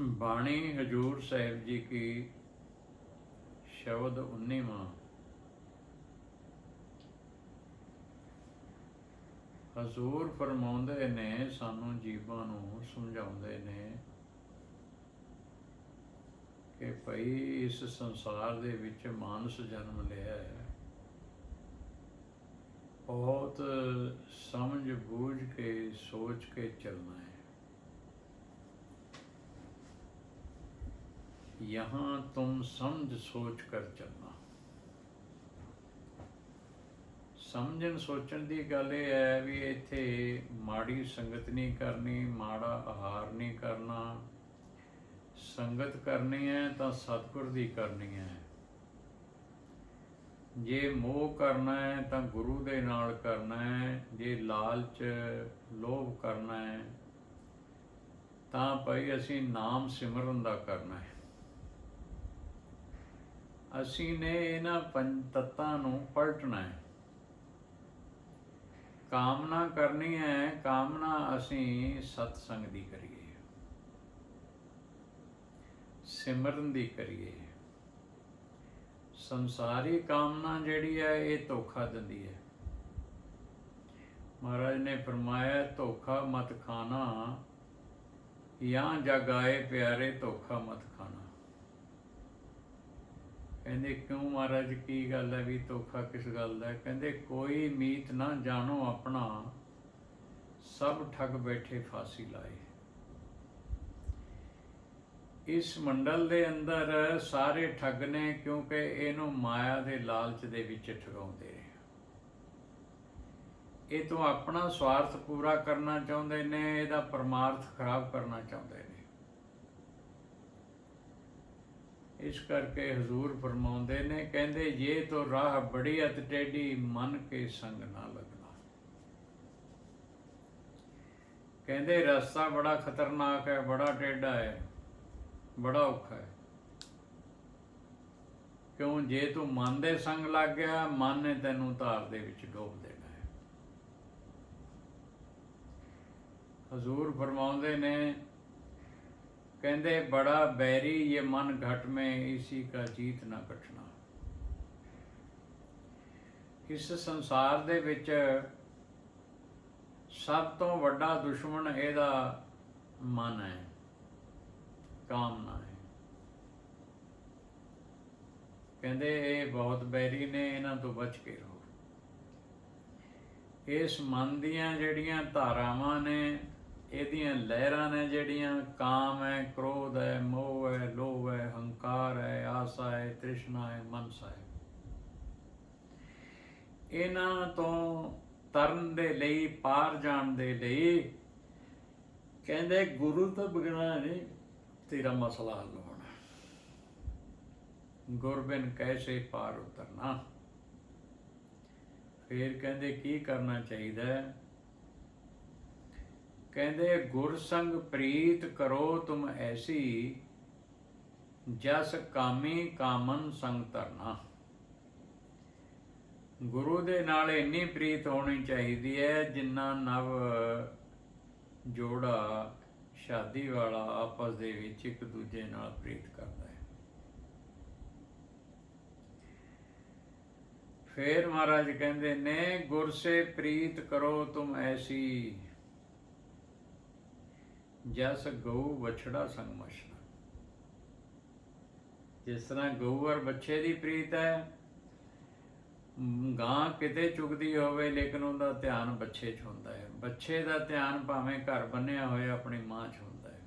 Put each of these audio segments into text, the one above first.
ਬਾਣੀ ਹਜੂਰ ਸਾਹਿਬ ਜੀ ਕੀ ਸ਼ਬਦ 19ਵਾਂ ਹਜ਼ੂਰ ਫਰਮਾਉਂਦੇ ਨੇ, ਸਾਨੂੰ ਜੀਵਾਂ ਨੂੰ ਸਮਝਾਉਂਦੇ ਨੇ ਕਿ ਭਈ ਇਸ ਸੰਸਾਰ ਦੇ ਵਿੱਚ ਮਾਨਸ ਜਨਮ ਲਿਆ ਹੈ। ਬਹੁਤ ਸਮਝ ਬੂਝ ਕੇ, ਸੋਚ ਕੇ ਚੱਲਣਾ ਹੈ। यहाँ तुम समझ सोच कर चलना ਸਮਝਣ ਸੋਚਣ ਦੀ ਗੱਲ ਇਹ ਹੈ ਵੀ ਇੱਥੇ ਮਾੜੀ ਸੰਗਤ ਨਹੀਂ ਕਰਨੀ ਮਾੜਾ ਆਹਾਰ ਨਹੀਂ ਕਰਨਾ ਸੰਗਤ ਕਰਨੀ ਹੈ ਤਾਂ ਸਤਿਗੁਰ ਦੀ ਕਰਨੀ ਹੈ ਜੇ ਮੋਹ ਕਰਨਾ ਹੈ ਤਾਂ ਗੁਰੂ ਦੇ ਨਾਲ ਕਰਨਾ ਹੈ ਜੇ ਲਾਲਚ ਲੋਭ ਕਰਨਾ ਹੈ ਤਾਂ ਭਾਈ ਅਸੀਂ ਨਾਮ ਸਿਮਰਨ ਦਾ ਕਰਨਾ ਹੈ ਅਸੀਂ ਨੇ ਇਹਨਾਂ ਪੰਜ ਤੱਤਾਂ ਨੂੰ ਪਲਟਣਾ ਹੈ। ਕਾਮਨਾ ਕਰਨੀ ਹੈ, ਕਾਮਨਾ ਅਸੀਂ ਸਤ ਸੰਗ ਦੀ ਕਰੀਏ। ਸਿਮਰਨ ਦੀ ਕਰੀਏ। ਸੰਸਾਰੀ ਕਾਮਨਾ ਜਿਹੜੀ ਹੈ, ਇਹ ਧੋਖਾ ਦਿੰਦੀ ਹੈ। ਮਹਾਰਾਜ ਨੇ ਫਰਮਾਇਆ, ਧੋਖਾ ਮਤ ਖਾਣਾ, ਜਾਂ ਜਗਾਏ ਪਿਆਰੇ ਧੋਖਾ ਮਤ ਖਾਣਾ। ਕਹਿੰਦੇ, ਕਿਉਂ ਮਹਾਰਾਜ, ਕੀ ਗੱਲ ਹੈ ਵੀ ਧੋਖਾ ਕਿਸ ਗੱਲ ਦਾ ਕਹਿੰਦੇ, ਕੋਈ ਮੀਤ ਨਾ ਜਾਣੋ ਆਪਣਾ, ਸਭ ਠੱਗ ਬੈਠੇ ਫਾਸੀ ਲਾਏ। ਇਸ ਮੰਡਲ ਦੇ ਅੰਦਰ ਸਾਰੇ ਠੱਗ ਨੇ ਕਿਉਂਕਿ ਇਹਨੂੰ ਮਾਇਆ ਦੇ ਲਾਲਚ ਦੇ ਵਿੱਚ ਠਗਾਉਂਦੇ ਨੇ। ਇਹ ਤੋਂ ਆਪਣਾ ਸਵਾਰਥ ਪੂਰਾ ਕਰਨਾ ਚਾਹੁੰਦੇ ਨੇ, ਇਹਦਾ ਪਰਮਾਰਥ ਖਰਾਬ ਕਰਨਾ ਚਾਹੁੰਦੇ ਨੇ। ਇਸ ਕਰਕੇ ਹਜ਼ੂਰ ਫਰਮਾਉਂਦੇ ਨੇ, ਕਹਿੰਦੇ ਇਹ ਤੋ ਰਾਹ ਬੜੀ ਅਤ ਟੇਢੀ, ਮਨ ਕੇ ਸੰਗ ਨਾ ਲੱਗਣਾ। ਕਹਿੰਦੇ, ਰਸਤਾ ਬੜਾ ਖਤਰਨਾਕ ਹੈ, ਬੜਾ ਟੇਢਾ ਹੈ, ਬੜਾ ਔਖਾ ਹੈ। ਕਿਉਂ? ਜੇ ਤੂੰ ਮਨ ਦੇ ਸੰਗ ਲੱਗ ਗਿਆ, ਮਨ ਨੇ ਤੈਨੂੰ ਧਾਰ ਦੇ ਵਿੱਚ ਡੋਬ ਦੇਣਾ ਹੈ। ਹਜ਼ੂਰ ਫਰਮਾਉਂਦੇ ਨੇ ਕਹਿੰਦੇ, ਬੜਾ ਬੈਰੀ, ਇਹ ਮਨ ਘਟ ਮੈਂ ਇਸੀ ਕਾ ਜੀਤ ਨਾ ਕਟਣਾ। ਇਸ ਸੰਸਾਰ ਦੇ ਵਿੱਚ ਸਭ ਤੋਂ ਵੱਡਾ ਦੁਸ਼ਮਣ ਇਹਦਾ ਮਨ ਹੈ, ਕਾਮਨਾ ਹੈ। ਕਹਿੰਦੇ, ਇਹ ਬਹੁਤ ਬੈਰੀ ਨੇ, ਇਹਨਾਂ ਤੋਂ ਬਚ ਕੇ ਰਹੋ। ਇਸ ਮਨ ਦੀਆਂ ਜਿਹੜੀਆਂ ਧਾਰਾਵਾਂ ਨੇ ਇਹਦੀਆਂ ਲਹਿਰਾਂ ਨੇ ਜਿਹੜੀਆਂ, ਕਾਮ ਹੈ, ਕ੍ਰੋਧ ਹੈ, ਮੋਹ ਹੈ, ਲੋਭ ਹੈ, ਹੰਕਾਰ ਹੈ, ਆਸਾ ਹੈ, ਤ੍ਰਿਸ਼ਨਾ ਹੈ, ਮਨਸਾ ਹੈ। ਇਹਨਾਂ ਤੋਂ ਤਰਨ ਦੇ ਲਈ, ਪਾਰ ਜਾਣ ਦੇ ਲਈ ਕਹਿੰਦੇ ਗੁਰੂ ਤੋਂ ਬਿਗਣਾ ਨਹੀਂ, ਤੇਰਾ ਮਸਲਾ ਹੱਲ ਹੋਣਾ। ਗੁਰਬਿਨ ਕੈਸੇ ਪਾਰ ਉਤਰਨਾ? ਫਿਰ ਕਹਿੰਦੇ ਕੀ ਕਰਨਾ ਚਾਹੀਦਾ ਹੈ? ਕਹਿੰਦੇ, ਗੁਰ ਸੰਗ ਪ੍ਰੀਤ ਕਰੋ ਤੁਮ ਐਸੀ, ਜਸ ਕਾਮੀ ਕਾਮਨ ਸੰਗ ਧਰਨਾ। ਗੁਰੂ ਦੇ ਨਾਲ ਇੰਨੀ ਪ੍ਰੀਤ ਹੋਣੀ ਚਾਹੀਦੀ ਹੈ, ਜਿੰਨਾ ਨਵ ਜੋੜਾ ਸ਼ਾਦੀ ਵਾਲਾ ਆਪਸ ਦੇ ਵਿੱਚ ਇੱਕ ਦੂਜੇ ਨਾਲ ਪ੍ਰੀਤ ਕਰਦਾ ਹੈ। ਫੇਰ ਮਹਾਰਾਜ ਕਹਿੰਦੇ ਨੇ, ਗੁਰ ਸੇ ਪ੍ਰੀਤ ਕਰੋ ਤੁਮ ਐਸੀ ਜਸ ਗਊ ਵਛੜਾ ਸੰਗ ਮਸ਼ਨਾ ਜਿਸ ਤਰ੍ਹਾਂ ਗਊ ਔਰ ਬੱਚੇ ਦੀ ਪ੍ਰੀਤ ਹੈ, ਗਾਂ ਕਿਤੇ ਚੁਗਦੀ ਹੋਵੇ, ਲੇਕਿਨ ਉਹਦਾ ਧਿਆਨ ਬੱਚੇ 'ਚ ਹੁੰਦਾ ਹੈ। ਬੱਚੇ ਦਾ ਧਿਆਨ ਭਾਵੇਂ ਘਰ ਬੰਨਿਆ ਹੋਇਆ ਆਪਣੀ ਮਾਂ 'ਚ ਹੁੰਦਾ ਹੈ।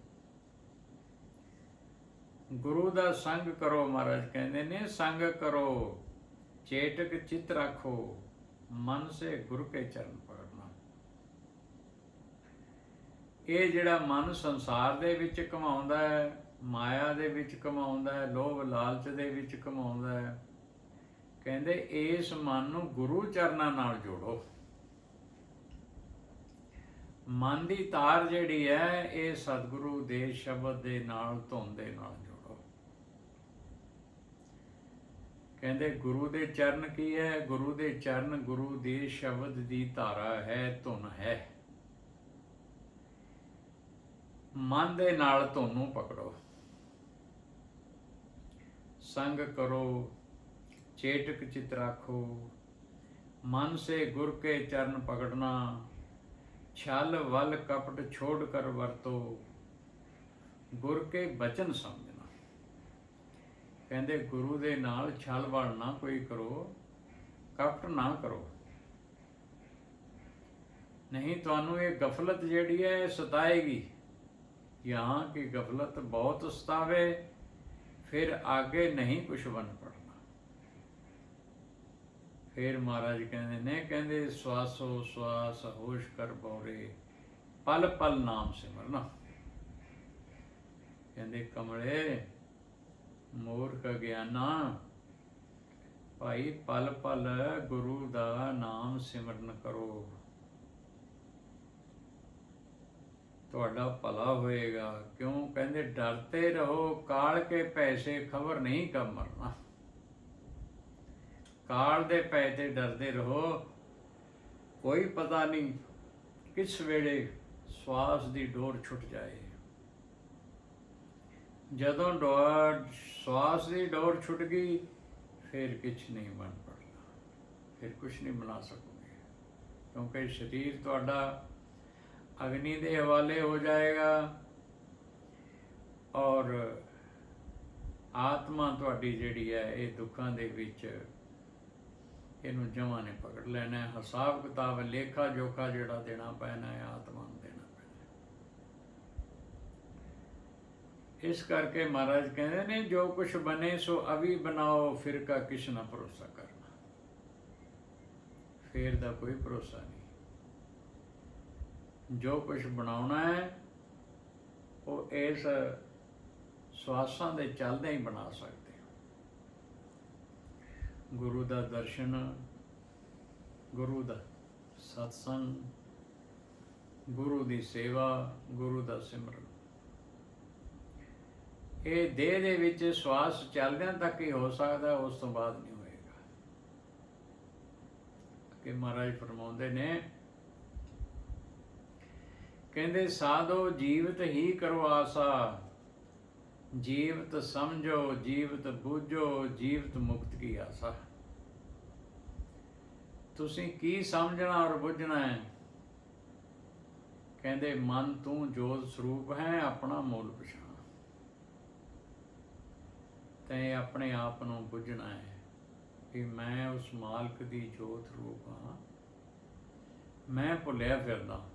ਗੁਰੂ ਦਾ ਸੰਗ ਕਰੋ ਮਹਾਰਾਜ ਕਹਿੰਦੇ ਨੇ, ਸੰਗ ਕਰੋ ਚੇਤਕ ਚਿਤ ਰੱਖੋ, ਮਨ ਸੇ ਗੁਰ ਕੇ ਚਰਨ ਪਕੜਨਾ ਇਹ ਜਿਹੜਾ ਮਨ ਸੰਸਾਰ ਦੇ ਵਿੱਚ ਕਮਾਉਂਦਾ ਹੈ, ਮਾਇਆ ਦੇ ਵਿੱਚ ਕਮਾਉਂਦਾ ਹੈ, ਲੋਭ ਲਾਲਚ ਦੇ ਵਿੱਚ ਕਮਾਉਂਦਾ ਹੈ, ਕਹਿੰਦੇ ਇਸ ਮਨ ਨੂੰ ਗੁਰੂ ਚਰਨਾਂ ਨਾਲ ਜੋੜੋ। ਮਨ ਦੀ ਤਾਰ ਜਿਹੜੀ ਹੈ, ਇਹ ਸਤਿਗੁਰੂ ਦੇ ਸ਼ਬਦ ਦੇ ਨਾਲ, ਧੁਨ ਦੇ ਨਾਲ ਜੋੜੋ। ਕਹਿੰਦੇ ਗੁਰੂ ਦੇ ਚਰਨ ਕੀ ਹੈ? ਗੁਰੂ ਦੇ ਚਰਨ ਗੁਰੂ ਦੇ ਸ਼ਬਦ ਦੀ ਧਾਰਾ ਹੈ, ਧੁਨ ਹੈ। ਮਨ ਦੇ ਨਾਲ ਤੁਹਾਨੂੰ ਪਕੜੋ। ਸੰਗ ਕਰੋ ਚੇਤਕ ਚਿਤ ਰੱਖੋ। ਮਨ ਸੇ ਗੁਰ ਕੇ ਚਰਨ ਪਕੜਨਾ, ਛਲ ਵਲ ਕਪਟ ਛੋੜ ਕਰ ਵਰਤੋ। ਗੁਰ ਕੇ ਬਚਨ ਸਮਝਣਾ। ਕਹਿੰਦੇ ਗੁਰੂ ਦੇ ਨਾਲ ਛਲ ਵਲ ਨਾ ਕੋਈ ਕਰੋ, ਕਪਟ ਨਾ ਕਰੋ। ਨਹੀਂ, ਤੁਹਾਨੂੰ ਇਹ ਗਫਲਤ ਜਿਹੜੀ ਹੈ, ਇਹ ਸਤਾਏਗੀ। ਯਹਾਂ ਕੀ ਗਫਲਤ ਬਹੁਤ ਸਤਾਵੇ ਫਿਰ ਆਗੇ ਨਹੀਂ ਕੁਛ ਬਣ ਪੜਨਾ ਫਿਰ ਮਹਾਰਾਜ ਕਹਿੰਦੇ ਨੇ ਕਹਿੰਦੇ ਸਵਾਸੋ ਸਵਾਸ ਹੋਸ਼ ਕਰ ਬੋਰੇ ਪਲ ਪਲ ਨਾਮ ਸਿਮਰਨਾ ਕਹਿੰਦੇ ਕਮਲੇ ਮੂਰਖ ਗਿਆਨਾ ਭਾਈ ਪਲ ਪਲ ਗੁਰੂ ਦਾ ਨਾਮ ਸਿਮਰਨ ਕਰੋ ਤੁਹਾਡਾ ਭਲਾ ਹੋਏਗਾ। ਕਿਉਂ? ਕਹਿੰਦੇ ਡਰਤੇ ਰਹੋ, ਕਾਲ ਕੇ ਪੈਸੇ, ਖਬਰ ਨਹੀਂ ਕਬ ਮਰਨਾ। ਕਾਲ ਦੇ ਪੈ ਡਰਦੇ ਰਹੋ। ਕੋਈ ਪਤਾ ਨਹੀਂ ਕਿਸ ਵੇਲੇ ਸਵਾਸ ਦੀ ਡੋਰ ਛੁੱਟ ਜਾਏ। ਜਦੋਂ ਡੋਰ ਸਵਾਸ ਦੀ ਡੋਰ ਛੁੱਟ ਗਈ, ਫਿਰ ਕੁਛ ਨਹੀਂ ਬਣ ਪੜਨਾ ਫਿਰ ਕੁਛ ਨਹੀਂ ਬਣਾ ਸਕੋਗੇ। ਕਿਉਂਕਿ ਸਰੀਰ ਤੁਹਾਡਾ ਅਗਨੀ ਦੇ ਹਵਾਲੇ ਹੋ ਜਾਏਗਾ ਔਰ ਆਤਮਾ ਤੁਹਾਡੀ ਜਿਹੜੀ ਹੈ ਇਹ ਦੁੱਖਾਂ ਦੇ ਵਿੱਚ ਇਹਨੂੰ ਜਮਾ ਨੇ ਪਕੜ ਲੈਣਾ ਹੈ ਹਿਸਾਬ ਕਿਤਾਬ ਲੇਖਾ ਜੋਖਾ ਜਿਹੜਾ ਦੇਣਾ ਪੈਣਾ ਹੈ ਆਤਮਾ ਨੂੰ ਦੇਣਾ ਪੈਣਾ ਇਸ ਕਰਕੇ ਮਹਾਰਾਜ ਕਹਿੰਦੇ ਨੇ ਜੋ ਕੁਛ ਬਨੇ ਸੋ ਅਵੀ ਬਣਾਓ ਫਿਰਕਾ ਕਿਸ ਨਾ ਭਰੋਸਾ ਕਰਨਾ ਫੇਰ ਦਾ ਕੋਈ ਭਰੋਸਾ ਨਹੀਂ ਜੋ ਕੁਝ ਬਣਾਉਣਾ ਹੈ, ਉਹ ਇਸ ਸਵਾਸਾਂ ਦੇ ਚੱਲਦੇ ਹੀ ਬਣਾ ਸਕਦੇ ਹੋ। ਗੁਰੂ ਦਾ ਦਰਸ਼ਨ, ਗੁਰੂ ਦਾ ਸਤਸੰਗ, ਗੁਰੂ ਦੀ ਸੇਵਾ, ਗੁਰੂ ਦਾ ਸਿਮਰਨ। ਇਹ ਦੇਹ ਦੇ ਵਿੱਚ ਸਵਾਸ ਚੱਲਦਿਆਂ ਤੱਕ ਹੀ ਹੋ ਸਕਦਾ, ਉਸ ਤੋਂ ਬਾਅਦ ਨਹੀਂ ਹੋਏਗਾ। ਕਿ ਮਹਾਰਾਜ ਫਰਮਾਉਂਦੇ ਨੇ ਕਹਿੰਦੇ, ਸਾਧੋ ਜੀਵਤ ਹੀ ਕਰੋ ਆਸਾ। ਜੀਵਤ ਸਮਝੋ, ਜੀਵਤ ਬੂਝੋ, ਜੀਵਤ ਮੁਕਤ ਕੀ ਆਸਾ? ਤੁਸੀਂ ਕੀ ਸਮਝਣਾ ਔਰ ਬੁੱਝਣਾ ਹੈ? ਕਹਿੰਦੇ, ਮਨ ਤੂੰ ਜੋਤ ਸਰੂਪ ਹੈ, ਆਪਣਾ ਮੂਲ ਪਛਾਣ। ਤੈਂ ਆਪਣੇ ਆਪ ਨੂੰ ਬੁੱਝਣਾ ਹੈ ਕਿ ਮੈਂ ਉਸ ਮਾਲਕ ਦੀ ਜੋਤ ਰੂਪ ਹਾਂ। ਮੈਂ ਭੁੱਲਿਆ ਫਿਰਦਾ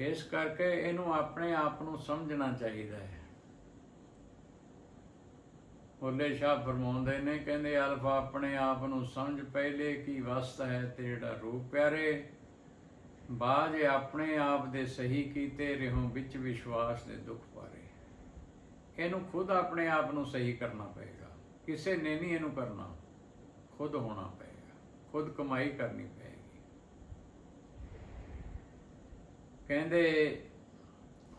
ਇਸ ਕਰਕੇ ਇਹਨੂੰ ਆਪਣੇ ਆਪ ਨੂੰ ਸਮਝਣਾ ਚਾਹੀਦਾ ਹੈ। ਬੋਲੇ ਸ਼ਾਹ ਫਰਮਾਉਂਦੇ ਨੇ, ਕਹਿੰਦੇ, ਅਲਫਾ ਆਪਣੇ ਆਪ ਨੂੰ ਸਮਝ, ਪਹਿਲੇ ਕੀ ਵਸਤ ਹੈ ਤੇ ਜਿਹੜਾ ਰੂਪ ਪਿਆਰੇ। ਬਾਜ ਆਪਣੇ ਆਪ ਦੇ ਸਹੀ ਕੀਤੇ, ਰਹੋ ਵਿੱਚ ਵਿਸ਼ਵਾਸ ਦੇ ਦੁੱਖ ਪਾਰੇ। ਇਹਨੂੰ ਖੁਦ ਆਪਣੇ ਆਪ ਨੂੰ ਸਹੀ ਕਰਨਾ ਪਏਗਾ। ਕਿਸੇ ਨੇ ਨਹੀਂ ਇਹਨੂੰ ਕਰਨਾ। ਖੁਦ ਹੋਣਾ ਪਏਗਾ। ਖੁਦ ਕਮਾਈ ਕਰਨੀ ਪਏਗੀ। ਕਹਿੰਦੇ,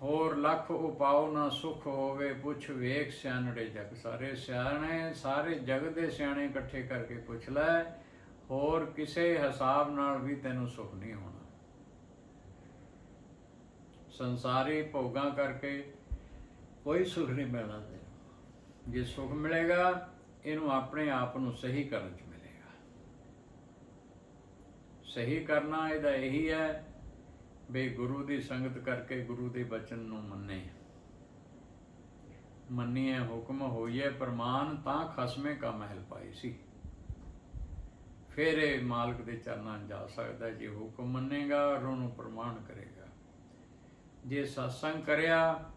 ਹੋਰ ਲੱਖ ਉਪਾਉ ਨਾ ਸੁਖ ਹੋਵੇ, ਪੁੱਛ ਵੇਖ ਸਿਆਣੜੇ ਜਗ। ਸਾਰੇ ਸਿਆਣੇ, ਸਾਰੇ ਜਗ ਦੇ ਸਿਆਣੇ ਇਕੱਠੇ ਕਰਕੇ ਪੁੱਛ ਲੈ, ਹੋਰ ਕਿਸੇ ਹਿਸਾਬ ਨਾਲ ਵੀ ਤੈਨੂੰ ਸੁਖ ਨਹੀਂ ਹੋਣਾ। ਸੰਸਾਰੀ ਭੋਗਾਂ ਕਰਕੇ ਕੋਈ ਸੁਖ ਨਹੀਂ ਮਿਲਣਾ ਤੈਨੂੰ। ਜੇ ਸੁਖ ਮਿਲੇਗਾ, ਇਹਨੂੰ ਆਪਣੇ ਆਪ ਨੂੰ ਸਹੀ ਕਰਨ ਚ ਮਿਲੇਗਾ। ਸਹੀ ਕਰਨਾ ਇਹਦਾ ਇਹੀ ਹੈ ਵੀ ਗੁਰੂ ਦੀ ਸੰਗਤ ਕਰਕੇ ਗੁਰੂ ਦੇ ਬਚਨ ਨੂੰ ਮੰਨੇ। ਮੰਨੀਏ ਹੁਕਮ ਹੋਈਏ ਪ੍ਰਮਾਨ ਤਾਂ ਖਸਮੇ ਕਾ ਮਹਿਲ ਪਾਈ ਸੀ। ਫਿਰ ਇਹ ਮਾਲਕ ਦੇ ਚਰਨਾਂ ਜਾ ਸਕਦਾ ਜੇ ਹੁਕਮ ਮੰਨੇਗਾ ਔਰ ਉਹਨੂੰ ਪ੍ਰਮਾਣ ਕਰੇਗਾ। ਜੇ satsang ਕਰਿਆ,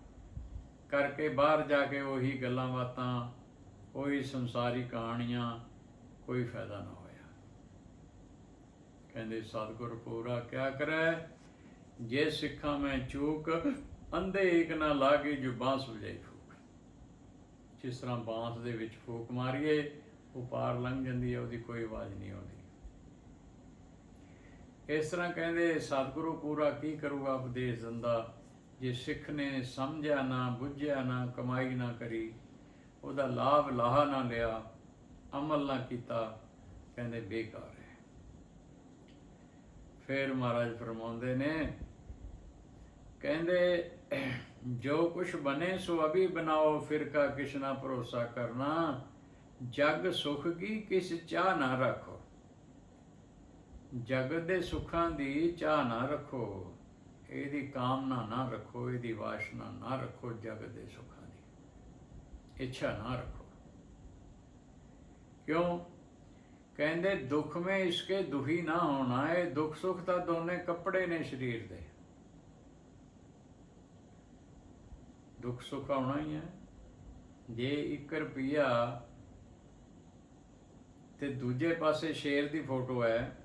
ਕਰਕੇ ਬਾਹਰ ਜਾ ਕੇ ਉਹੀ ਗੱਲਾਂ ਬਾਤਾਂ, ਉਹੀ ਸੰਸਾਰੀ ਕਹਾਣੀਆਂ, ਕੋਈ ਫਾਇਦਾ ਨਾ ਹੋਇਆ। ਕਹਿੰਦੇ, ਸਤਿਗੁਰ ਪੂਰਾ ਕਿਆ ਕਰੈ? ਜੇ ਸਿੱਖਾਂ ਮੈਂ ਚੂਕ, ਅੰਧੇ ਏਕ ਨਾ ਲਾਗੇ ਜੋ ਬਾਂਸ ਵਜਾਈ ਫੂਕ। ਜਿਸ ਤਰ੍ਹਾਂ ਬਾਂਸ ਦੇ ਵਿੱਚ ਫੂਕ ਮਾਰੀਏ, ਉਹ ਪਾਰ ਲੰਘ ਜਾਂਦੀ ਹੈ, ਉਹਦੀ ਕੋਈ ਆਵਾਜ਼ ਨਹੀਂ ਆਉਂਦੀ। ਇਸ ਤਰ੍ਹਾਂ ਕਹਿੰਦੇ, ਸਤਿਗੁਰੂ ਪੂਰਾ ਕੀ ਕਰੂਗਾ ਉਪਦੇਸ਼ ਦਿੰਦਾ? ਜੇ ਸਿੱਖ ਨੇ ਸਮਝਿਆ ਨਾ, ਬੁੱਝਿਆ ਨਾ, ਕਮਾਈ ਨਾ ਕਰੀ, ਉਹਦਾ ਲਾਭ ਲਾਹਾ ਨਾ ਲਿਆ, ਅਮਲ ਨਾ ਕੀਤਾ, ਕਹਿੰਦੇ ਬੇਕਾਰ ਹੈ। ਫਿਰ ਮਹਾਰਾਜ ਫਰਮਾਉਂਦੇ ਨੇ ਕਹਿੰਦੇ, ਜੋ ਕੁਛ ਬਨੇ ਸੋ ਅਭੀ ਬਣਾਓ, ਫਿਰਕਾ ਕਿਸ਼ਨਾ ਭਰੋਸਾ ਕਰਨਾ। ਜਗ ਸੁਖ ਕੀ, ਕਿਸ ਚਾਹ ਨਾ ਰੱਖੋ। ਜਗਤ ਦੇ ਸੁੱਖਾਂ ਦੀ ਚਾਹ ਨਾ ਰੱਖੋ। ਇਹਦੀ ਕਾਮਨਾ ਨਾ ਰੱਖੋ, ਇਹਦੀ ਵਾਸ਼ਨਾ ਨਾ ਰੱਖੋ ਜਗਤ ਦੇ ਸੁੱਖਾਂ ਦੀ। ਇੱਛਾ ਨਾ ਰੱਖੋ। ਕਿਉਂ? ਕਹਿੰਦੇ, ਦੁੱਖ ਮੇ ਇਸਕੇ ਦੁਖੀ ਨਾ ਹੋਣਾ ਹੈ ਦੁੱਖ ਸੁੱਖ ਤਾਂ ਦੋਨੇ ਕੱਪੜੇ ਨੇ ਸਰੀਰ ਦੇ। ਦੁੱਖ ਸੁੱਖ ਆਉਣਾ ਹੀ ਹੈ। ਜੇ 1 ਰੁਪਿਆ ਤੇ ਦੂਜੇ ਪਾਸੇ ਸ਼ੇਰ ਦੀ ਫੋਟੋ ਹੈ,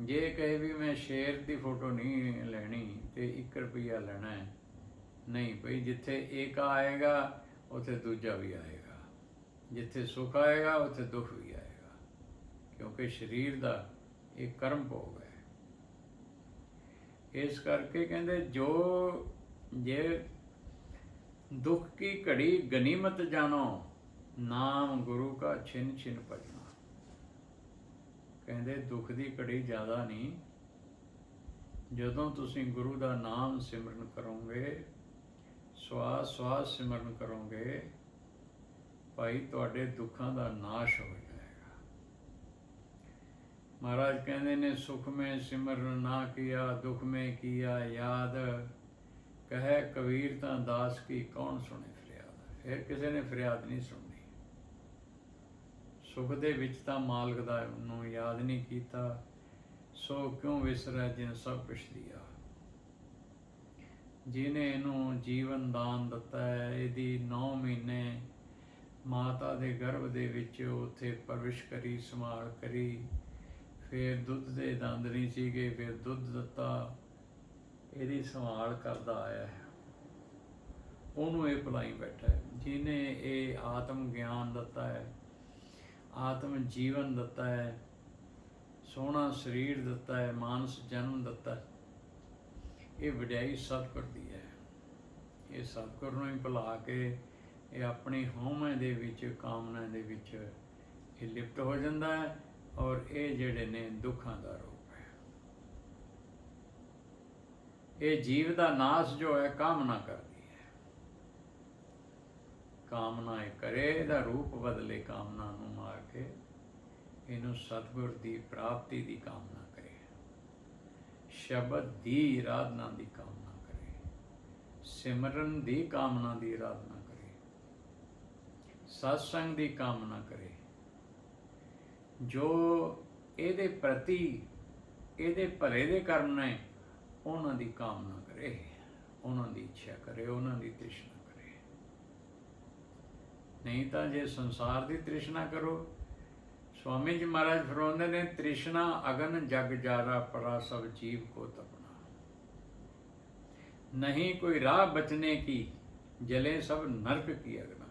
ਜੇ ਕਹੇ ਵੀ ਮੈਂ ਸ਼ੇਰ ਦੀ ਫੋਟੋ ਨਹੀਂ ਲੈਣੀ ਤੇ 1 ਰੁਪਿਆ ਲੈਣਾ ਹੈ, ਨਹੀਂ ਭਈ ਜਿੱਥੇ ਇੱਕ ਆਏਗਾ, ਉੱਥੇ ਦੂਜਾ ਵੀ ਆਏਗਾ। ਜਿੱਥੇ ਸੁੱਖ ਆਏਗਾ, ਉੱਥੇ ਦੁੱਖ ਵੀ ਆਏਗਾ। ਕਿਉਂਕਿ ਸਰੀਰ ਦਾ ਇਹ ਕਰਮ ਭੋਗ ਹੈ। ਇਸ ਕਰਕੇ ਕਹਿੰਦੇ ਜੋ ਜੇ ਦੁੱਖ ਕੀ ਘੜੀ ਗਨੀਮਤ ਜਾਣੋ? ਨਾਮ ਗੁਰੂ ਕਾ ਛਿਨ ਛਿਨ ਭਜਣਾ। ਕਹਿੰਦੇ, ਦੁੱਖ ਦੀ ਘੜੀ ਜ਼ਿਆਦਾ ਨਹੀਂ। ਜਦੋਂ ਤੁਸੀਂ ਗੁਰੂ ਦਾ ਨਾਮ ਸਿਮਰਨ ਕਰੋਗੇ ਸਵਾਸ ਸਵਾਸ ਸਿਮਰਨ ਕਰੋਗੇ, ਭਾਈ ਤੁਹਾਡੇ ਦੁੱਖਾਂ ਦਾ ਨਾਸ਼ ਹੋ ਜਾਏਗਾ। ਮਹਾਰਾਜ ਕਹਿੰਦੇ ਨੇ, ਸੁਖ ਮੈਂ ਸਿਮਰਨ ਨਾ ਕੀਆ, ਦੁੱਖ ਮੈਂ ਕੀਆ, ਯਾਦ ਕਹੇ ਕਬੀਰ ਤਾਂ ਦਾਸ ਕੀ, ਕੌਣ ਸੁਣੇ ਫਰਿਆਦ? ਫਿਰ ਕਿਸੇ ਨੇ ਫਰਿਆਦ ਨਹੀਂ ਸੁਣੀ ਸੁਖ ਦੇ ਵਿੱਚ ਤਾਂ ਮਾਲਕ ਦਾ ਨੂੰ ਯਾਦ ਨਹੀਂ ਕੀਤਾ, ਸੋ ਕਿਉਂ ਵਿਸਰੈ ਜਿਨ ਸਭ ਕੁਛ ਦਿਆ? ਜਿਨੇ ਇਹਨੂੰ ਜੀਵਨ ਦਾਨ ਦਿੱਤਾ ਹੈ, ਇਹਦੀ 9 ਮਹੀਨੇ ਮਾਤਾ ਦੇ ਗਰਭ ਦੇ ਵਿੱਚ ਉੱਥੇ ਪਰਵਿਸ਼ ਕਰੀ, ਸੰਭਾਲ ਕਰੀ। ਫਿਰ ਦੁੱਧ ਦੇ ਦੰਦ ਨਹੀਂ ਸੀਗੇ, ਫਿਰ ਦੁੱਧ ਦਿੱਤਾ। ਇਹਦੀ ਸੰਭਾਲ ਕਰਦਾ ਆਇਆ ਹੈ। ਉਹਨੂੰ ਇਹ ਭੁਲਾਈ ਬੈਠਾ ਹੈ। ਜਿਨੇ ਇਹ ਆਤਮ ਗਿਆਨ ਦਿੱਤਾ ਹੈ, ਆਤਮ ਜੀਵਨ ਦਿੱਤਾ ਹੈ, ਸੋਹਣਾ ਸਰੀਰ ਦਿੱਤਾ ਹੈ, ਮਾਨਸ ਜਨਮ ਦਿੱਤਾ ਹੈ, ਇਹ ਵਡਿਆਈ ਸਤਿਗੁਰ ਦੀ ਹੈ। ਇਹ ਸਤਿਗੁਰ ਨੂੰ ਹੀ ਭੁਲਾ ਕੇ ਇਹ ਆਪਣੀ ਹਉਮੈ ਦੇ ਵਿੱਚ, ਕਾਮਨਾ ਦੇ ਵਿੱਚ ਇਹ ਲਿਪਤ ਹੋ ਜਾਂਦਾ ਹੈ ਔਰ ਇਹ ਜਿਹੜੇ ਨੇ ਦੁੱਖਾਂ ਦਾ ਰੂਪ ਹੈ ਇਹ ਜੀਵ ਦਾ ਨਾਸ਼ ਜੋ ਹੈ, ਕਾਮਨਾ ਕਰਦੀ ਹੈ। ਕਾਮਨਾ ਇਹ ਕਰੇ, ਇਹਦਾ ਰੂਪ ਬਦਲੇ ਕਾਮਨਾ ਨੂੰ ਮਾਰ ਕੇ ਇਹਨੂੰ ਸਤਿਗੁਰ ਦੀ ਪ੍ਰਾਪਤੀ ਦੀ ਕਾਮਨਾ ਕਰੇ। ਸ਼ਬਦ ਦੀ ਆਰਾਧਨਾ ਦੀ ਕਾਮਨਾ ਕਰੇ। ਸਿਮਰਨ ਦੀ ਕਾਮਨਾ ਦੀ ਆਰਾਧਨਾ ਕਰੇ। ਸਤਸੰਗ ਦੀ ਕਾਮਨਾ ਕਰੇ। ਜੋ ਇਹਦੇ ਪ੍ਰਤੀ, ਇਹਦੇ ਭਲੇ ਦੇ ਕਰਮ ਨੇ ਉਹਨਾਂ ਦੀ ਕਾਮਨਾ ਕਰੇ, ਉਹਨਾਂ ਦੀ ਇੱਛਾ ਕਰੇ, ਉਹਨਾਂ ਦੀ ਤ੍ਰਿਸ਼ਨਾ ਕਰੇ। ਨਹੀਂ ਤਾਂ ਜੇ ਸੰਸਾਰ ਦੀ ਤ੍ਰਿਸ਼ਨਾ ਕਰੋ, ਸਵਾਮੀ ਜੀ ਮਹਾਰਾਜ ਫਰਮਾਉਂਦੇ ਨੇ, ਤ੍ਰਿਸ਼ਨਾ ਅਗਨ ਜਗ ਜਾਰਾ ਪਰਾ ਸਭ ਜੀਵ ਕੋ ਤਪਨਾ ਨਹੀਂ ਕੋਈ ਰਾਹ ਬਚਨੇ ਕੀ, ਜਲੇ ਸਭ ਨਰਕ ਕੀ ਅਗਨਾ।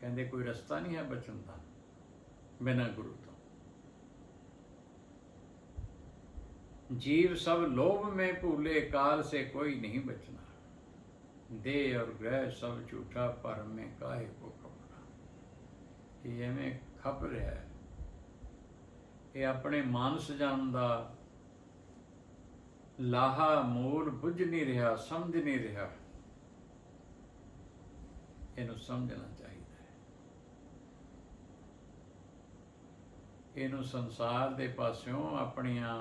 ਕਹਿੰਦੇ ਕੋਈ ਰਸਤਾ ਨਹੀਂ ਹੈ ਬਚਣ ਦਾ, ਬਿਨਾ ਗੁਰੂ ਤੋਂ जीव सब लोभ में भूले काल से कोई नहीं बचना दे और ग्रह सब झूठा पर में काहे को कपना ਇਹ ਐਵੇਂ ਖਪ ਰਿਹਾ ਹੈ ਇਹ ਆਪਣੇ ਮਾਨਸ ਜਨਮ ਦਾ ਲਾਹਾ ਮੂਲ ਬੁੱਝ ਨਹੀਂ ਰਿਹਾ ਸਮਝ ਨਹੀਂ ਰਿਹਾ ਇਹਨੂੰ ਸਮਝਣਾ ਚਾਹੀਦਾ ਹੈ ਇਹਨੂੰ ਸੰਸਾਰ ਦੇ ਪਾਸਿਓਂ ਆਪਣੀਆਂ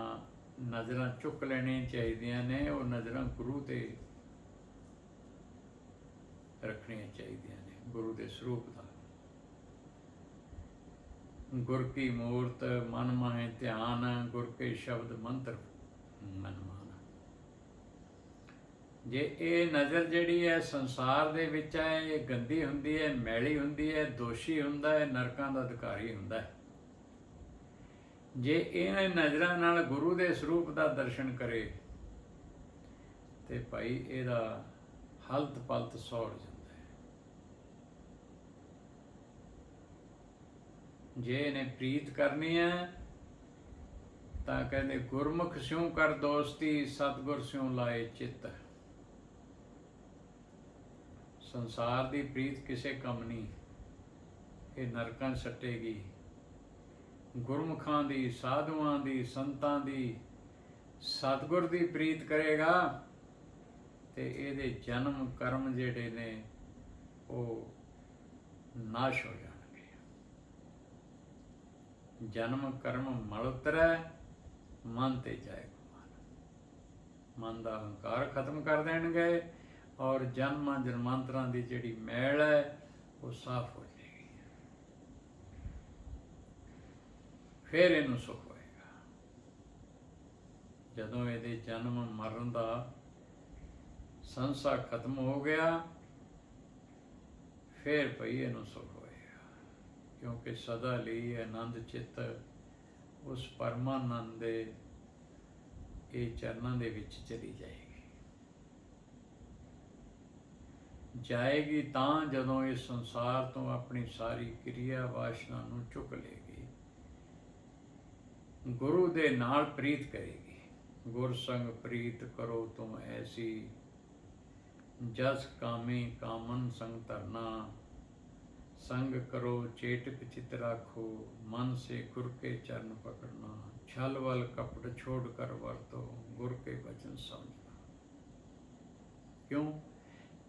ਨਜ਼ਰਾਂ ਚੁੱਕ ਲੈਣੀਆਂ ਚਾਹੀਦੀਆਂ ਨੇ, ਉਹ ਨਜ਼ਰਾਂ ਗੁਰੂ ਤੇ ਰੱਖਣੀਆਂ ਚਾਹੀਦੀਆਂ ਨੇ, ਗੁਰੂ ਦੇ ਸਰੂਪ ਦਾ। ਗੁਰ ਕੀ ਮੂਰਤ, ਮਨ ਮਾਹੇ ਧਿਆਨ, ਗੁਰ ਕੇ ਸ਼ਬਦ ਮੰਤਰ, ਮਨ ਮਾਨ ਜੇ ਇਹ ਨਜ਼ਰ ਜਿਹੜੀ ਹੈ ਸੰਸਾਰ ਦੇ ਵਿੱਚ ਹੈ ਇਹ ਗੰਦੀ ਹੁੰਦੀ ਹੈ, ਮੈਲੀ ਹੁੰਦੀ ਹੈ, ਦੋਸ਼ੀ ਹੁੰਦਾ ਹੈ, ਨਰਕਾਂ ਦਾ ਅਧਿਕਾਰੀ ਹੁੰਦਾ ਹੈ। ਜੇ ਇਹਨੇ ਨਜ਼ਰਾਂ ਨਾਲ ਗੁਰੂ ਦੇ ਸਰੂਪ ਦਾ ਦਰਸ਼ਨ ਕਰੇ, ਤੇ ਭਾਈ ਇਹਦਾ ਹਲਤ ਪਲਤ ਸੌੜ ਜਾਂਦਾ ਹੈ। ਜੇ ਇਹਨੇ ਪ੍ਰੀਤ ਕਰਨੀ ਹੈ, ਤਾਂ ਕਹਿੰਦੇ, ਗੁਰਮੁਖ ਸਿਉ ਕਰ ਦੋਸਤੀ, ਸਤਗੁਰ ਸਿਉ ਲਾਏ ਚਿੱਤ। ਸੰਸਾਰ ਦੀ ਪ੍ਰੀਤ ਕਿਸੇ ਕੰਮ ਨਹੀਂ, ਇਹ ਨਰਕਾਂ ਸੱਟੇਗੀ। ਗੁਰਮੁਖਾਂ ਦੀ, ਸਾਧੂਆਂ ਦੀ, ਸੰਤਾਂ ਦੀ, ਸਤਿਗੁਰ ਦੀ ਪ੍ਰੀਤ ਕਰੇਗਾ ਤੇ ਇਹਦੇ ਜਨਮ ਕਰਮ ਜਿਹੜੇ ਨੇ ਉਹ ਨਾਸ਼ ਹੋ ਜਾਣਗੇ। ਜਨਮ ਕਰਮ ਮਲ ਉਤਰੈ, ਮਨ ਤੇ ਜਾਏ ਗੁਮਾਨ ਮਨ ਦਾ ਹੰਕਾਰ ਖਤਮ ਕਰ ਦੇਣਗੇ ਔਰ ਜਨਮਾਂ ਜਨਮਾਂਤਰਾਂ ਦੀ ਜਿਹੜੀ ਮੈਲ ਹੈ ਉਹ ਸਾਫ਼ ਹੋ ਫਿਰ ਇਹਨੂੰ ਸੁਖ ਹੋਏਗਾ। ਜਦੋਂ ਇਹਦੇ ਜਨਮ ਮਰਨ ਦਾ ਸੰਸਾ ਖਤਮ ਹੋ ਗਿਆ, ਫਿਰ ਭਈ ਇਹਨੂੰ ਸੁਖ ਹੋਏਗਾ। ਕਿਉਂਕਿ ਸਦਾ ਲਈ ਆਨੰਦ ਚਿੱਤ ਉਸ ਪਰਮਾਨੰਦ ਦੇ ਇਹ ਚਰਨਾਂ ਦੇ ਵਿੱਚ ਚਲੀ ਜਾਏਗੀ। ਜਾਏਗੀ ਤਾਂ ਜਦੋਂ ਇਹ ਸੰਸਾਰ ਤੋਂ ਆਪਣੀ ਸਾਰੀ ਕਿਰਿਆ ਵਾਸ਼ਨਾ ਨੂੰ ਚੁੱਕ ਲੇਗੀ ਗੁਰੂ ਦੇ ਨਾਲ ਪ੍ਰੀਤ ਕਰੇਗੀ। ਗੁਰ ਸੰਗ ਪ੍ਰੀਤ ਕਰੋ ਤੁਮ ਐਸੀ। ਜਸ ਕਾਮੇ ਕਾਮਨ ਸੰਗ ਧਰਨਾ। ਸੰਗ ਕਰੋ ਚੇਟਕ ਚਿਤ ਰੱਖੋ। ਮਨ ਸੇ ਗੁਰ ਕੇ ਚਰਨ ਪਕੜਨਾ। ਛਲ ਵਲ ਕਪਟ ਛੋੜ ਕਰ ਵਰਤੋ। ਗੁਰ ਕੇ ਬਚਨ ਸਮਝਣਾ। ਕਿਉਂ?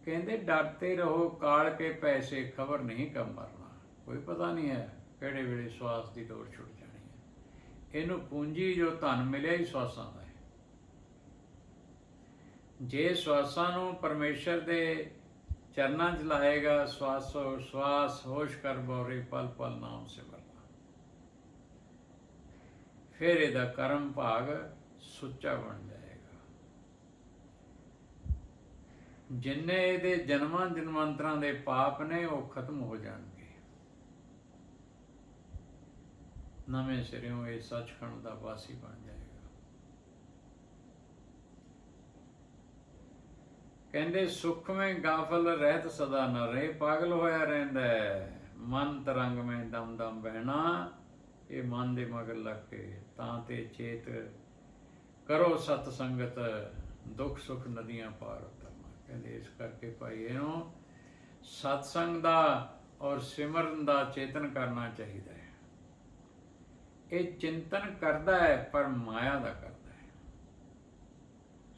ਕਹਿੰਦੇ ਡਰਤੇ ਰਹੋ, ਕਾਲ ਕੇ ਪੈਸੇ, ਖਬਰ ਨਹੀਂ ਕਬ ਮਰਨਾ ਕੋਈ ਪਤਾ ਨਹੀਂ ਹੈ ਕਿਹੜੇ ਵੇਲੇ ਸਵਾਸ ਦੀ ਦੌੜ ਛੁੱਟ ਇਹਨੂੰ ਪੂੰਜੀ ਜੋ ਧਨ ਮਿਲਿਆ ਹੀ ਸਵਾਸਾਂ ਦਾ ਹੈ। ਜੇ ਸਵਾਸਾਂ ਨੂੰ ਪਰਮੇਸ਼ਰ ਦੇ ਚਰਨਾਂ 'ਚ ਲਾਏਗਾ, ਸਵਾਸੋ, ਸਵਾਸ, ਹੋਸ਼ ਕਰ ਬੋਰੇ, ਪਲ ਪਲ ਨਾਮ ਸਿਮਰਨਾ ਫਿਰ ਇਹਦਾ ਕਰਮ ਭਾਗ ਸੁੱਚਾ ਬਣ ਜਾਏਗਾ। ਜਿੰਨੇ ਇਹਦੇ ਜਨਮਾਂ ਜਨਮਾਂਤਰਾਂ ਦੇ ਪਾਪ ਨੇ, ਉਹ ਖਤਮ ਹੋ ਜਾਣ ਨਵੇਂ ਸਿਰਿਓਂ ਇਹ ਸੱਚਖੰਡ ਦਾ ਵਾਸੀ ਬਣ ਜਾਏਗਾ। ਕਹਿੰਦੇ ਸੁਖ ਮੈਂ ਗਾਫਲ ਰਹਿਤ ਸਦਾ ਨਾ ਰਹੇ ਪਾਗਲ ਹੋਇਆ ਰਹਿੰਦਾ ਮਨ ਤਰੰਗ ਮੈਂ ਦਮ ਦਮ ਬਹਿਣਾ, ਇਹ ਮਨ ਦੇ ਮਗਰ ਲੱਗ ਕੇ ਤਾਂ ਤੇ ਚੇਤ ਕਰੋ ਸਤ ਸੰਗਤ, ਦੁੱਖ ਸੁਖ ਨਦੀਆਂ ਪਾਰ ਉਤਰਨਾ। ਕਹਿੰਦੇ, ਇਸ ਕਰਕੇ ਭਾਈ ਇਹਨੂੰ ਸਤਸੰਗ ਦਾ ਔਰ ਸਿਮਰਨ ਦਾ ਚੇਤਨ ਕਰਨਾ ਚਾਹੀਦਾ ਹੈ। ਇਹ ਚਿੰਤਨ ਕਰਦਾ ਹੈ, ਪਰ ਮਾਇਆ ਦਾ ਕਰਦਾ ਹੈ।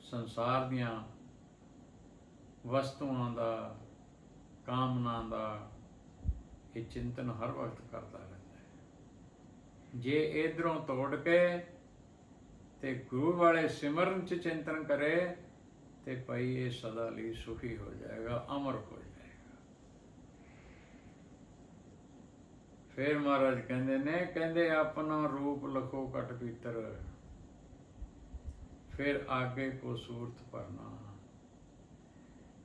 ਸੰਸਾਰ ਦੀਆਂ ਵਸਤੂਆਂ ਦਾ, ਕਾਮਨਾ ਦਾ, ਇਹ ਚਿੰਤਨ ਹਰ ਵਕਤ ਕਰਦਾ ਰਹਿੰਦਾ ਹੈ। ਜੇ ਇਧਰੋਂ ਤੋੜ ਕੇ ਤੇ ਗੁਰੂ ਵਾਲੇ ਸਿਮਰਨ ਚ ਚਿੰਤਨ ਕਰੇ, ਤੇ ਭਈ ਇਹ ਸਦਾ ਲਈ ਸੁਖੀ ਹੋ ਜਾਏਗਾ, ਅਮਰ ਹੋ ਜਾਏਗਾ ਫਿਰ ਮਹਾਰਾਜ ਕਹਿੰਦੇ ਨੇ, ਕਹਿੰਦੇ ਆਪਣਾ ਰੂਪ ਲਖੋ ਕਟ ਪੀਤਰ। ਫਿਰ ਆਗੇ ਕੋ ਸੂਰਤ ਪਰਨਾ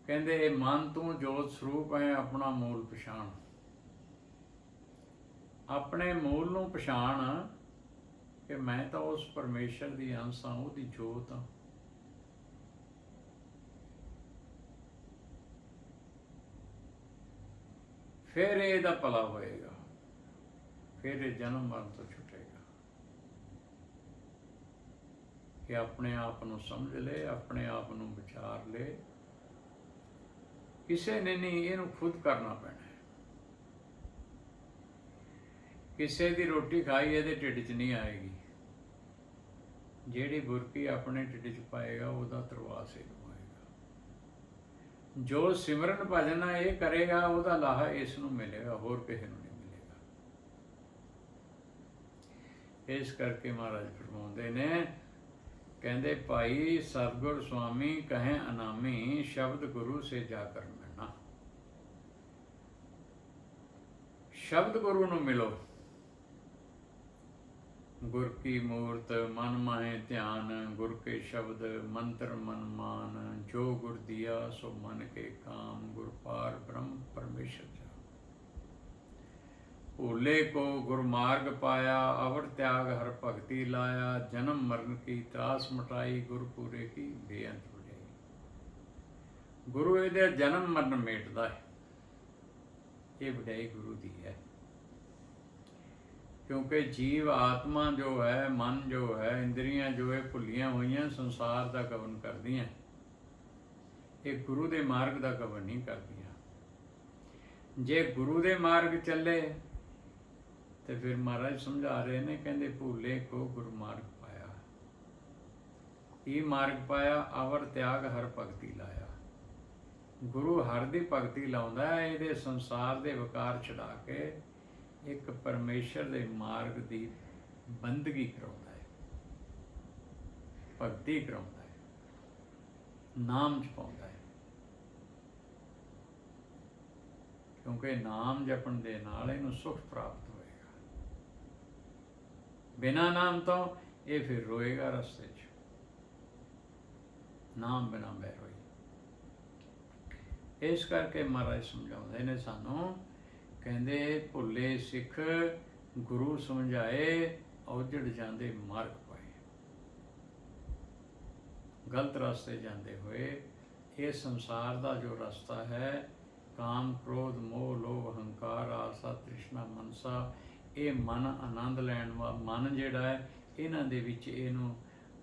ਕਹਿੰਦੇ ਇਹ ਮਨ ਤੂੰ ਜੋਤ ਸਰੂਪ ਹੈ, ਆਪਣਾ ਮੂਲ ਪਛਾਣ। ਆਪਣੇ ਮੂਲ ਨੂੰ ਪਛਾਣ ਕਿ ਮੈਂ ਤਾਂ ਉਸ ਪਰਮੇਸ਼ਰ ਦੀ ਅੰਸ਼ ਹਾਂ, ਉਹਦੀ ਜੋਤ ਹਾਂ। ਫਿਰ ਇਹਦਾ ਭਲਾ ਹੋਏਗਾ। ਫਿਰ ਇਹ ਜਨਮ ਮਰਨ ਤੋਂ ਛੁੱਟੇਗਾ। ਕਿ ਆਪਣੇ ਆਪ ਨੂੰ ਸਮਝ ਲੈ, ਆਪਣੇ ਆਪ ਨੂੰ ਵਿਚਾਰ ਲੈ। ਕਿਸੇ ਨੇ ਨਹੀਂ, ਇਹਨੂੰ ਖੁਦ ਕਰਨਾ ਪੈਣਾ ਕਿਸੇ ਦੀ ਰੋਟੀ ਖਾਈ, ਇਹਦੇ ਢਿੱਡ 'ਚ ਨਹੀਂ ਆਏਗੀ। ਜਿਹੜੀ ਬੁਰਕੀ ਆਪਣੇ ਢਿੱਡ 'ਚ ਪਾਏਗਾ, ਉਹਦਾ ਤਰਵਾਸ ਹੀ ਹੋਏਗਾ। ਜੋ ਸਿਮਰਨ ਭਜਨਾ ਇਹ ਕਰੇਗਾ, ਉਹਦਾ ਲਾਹਾ ਇਸ ਨੂੰ ਮਿਲੇਗਾ, ਹੋਰ ਕਿਸੇ ਨੂੰ ਨਹੀਂ ਮਿਲੇਗਾ ਇਸ ਕਰਕੇ ਮਹਾਰਾਜ ਫਰਮਾਉਂਦੇ ਨੇ, ਕਹਿੰਦੇ, ਭਾਈ ਸਤਗੁਰ ਸੁਆਮੀ ਕਹੇ ਅਨਾਮੀ, ਸ਼ਬਦ ਗੁਰੂ ਸੇ ਜਾ ਕਰ ਮਿਲਣਾ। ਸ਼ਬਦ ਗੁਰੂ ਨੂੰ ਮਿਲੋ। ਗੁਰ ਕੀ ਮੂਰਤ, ਮਨ ਮਾਹੇ ਧਿਆਨ, ਗੁਰ ਕੇ ਸ਼ਬਦ, ਮੰਤਰ ਮਨ ਮਾਨ, ਜੋ ਗੁਰ ਦਿਆ ਸੋ ਮਨ ਕੇ ਕਾਮ, ਗੁਰ ਪਾਰ ਬ੍ਰਹਮ ਪਰਮੇਸ਼ਰ ਭੋਲੇ ਕੋ ਗੁਰਮਾਰਗ ਪਾਇਆ ਅਵਰ ਤਿਆਗ ਹਰ ਭਗਤੀ ਲਾਇਆ, ਜਨਮ ਮਰਨ ਕੀ ਤਰਾਸ ਮਟਾਈ, ਗੁਰਪੂਰੇ ਕੀ ਬੇਅੰਤ ਵਡਿਆਈ। ਗੁਰੂ ਇਹਦੇ ਜਨਮ ਮਰਨ ਮੇਟਦਾ ਹੈ। ਇਹ ਵਡਿਆਈ ਗੁਰੂ ਦੀ ਹੈ। ਕਿਉਂਕਿ ਜੀਵ ਆਤਮਾ ਜੋ ਹੈ, ਮਨ ਜੋ ਹੈ, ਇੰਦਰੀਆਂ ਜੋ ਹੈ ਭੁੱਲੀਆਂ ਹੋਈਆਂ, ਸੰਸਾਰ ਦਾ ਗਵਨ ਕਰਦੀਆਂ। ਇਹ ਗੁਰੂ ਦੇ ਮਾਰਗ ਦਾ ਗਵਨ ਨਹੀਂ ਕਰਦੀਆਂ। ਜੇ ਗੁਰੂ ਦੇ ਮਾਰਗ ਚੱਲੇ ਤੇ ਫਿਰ ਮਹਾਰਾਜ ਸਮਝਾ ਰਹੇ ਨੇ, ਕਹਿੰਦੇ ਭੂਲੇ ਕੋ ਗੁਰਮਾਰਗ ਪਾਇਆ। ਇਹ ਮਾਰਗ ਪਾਇਆ, ਆਵਰ ਤਿਆਗ ਹਰ ਭਗਤੀ ਲਾਇਆ। ਗੁਰੂ ਹਰ ਦੀ ਭਗਤੀ ਲਾਉਂਦਾ ਹੈ, ਇਹਦੇ ਸੰਸਾਰ ਦੇ ਵਿਕਾਰ ਛਡਾ ਕੇ ਇੱਕ ਪਰਮੇਸ਼ਰ ਦੇ ਮਾਰਗ ਦੀ ਬੰਦਗੀ ਕਰਾਉਂਦਾ ਹੈ। ਭਗਤੀ ਕਰਾਉਂਦਾ ਹੈ। ਨਾਮ ਜਪਾਉਂਦਾ ਹੈ। ਕਿਉਂਕਿ ਨਾਮ ਜਪਣ ਦੇ ਨਾਲ ਇਹਨੂੰ ਸੁਖ ਪ੍ਰਾਪਤ ਹੋਏਗਾ ਬਿਨਾ ਨਾਮ ਤੋਂ ਇਹ ਫਿਰ ਰੋਏਗਾ ਰਸਤੇ 'ਚ। ਨਾਮ ਬਿਨਾ ਬੈ ਰੋਈ ਇਸ ਕਰਕੇ ਮਹਾਰਾਜ ਸਮਝਾਉਂਦੇ ਨੇ ਸਾਨੂੰ, ਕਹਿੰਦੇ ਭੁੱਲੇ ਸਿੱਖ, ਗੁਰੂ ਸਮਝਾਏ, ਔਜੜ ਜਾਂਦੇ ਮਾਰਗ ਪਾਏ। ਗਲਤ ਰਸਤੇ ਜਾਂਦੇ ਹੋਏ, ਇਹ ਸੰਸਾਰ ਦਾ ਜੋ ਰਸਤਾ ਹੈ, ਕਾਮ, ਕ੍ਰੋਧ, ਮੋਹ, ਲੋਭ ਹੰਕਾਰ ਆਸਾ, ਤ੍ਰਿਸ਼ਨਾ, ਮਨਸਾ ਇਹ ਮਨ ਆਨੰਦ ਲੈਣ ਵਾ, ਮਨ ਜਿਹੜਾ ਹੈ, ਇਹਨਾਂ ਦੇ ਵਿੱਚ ਇਹਨੂੰ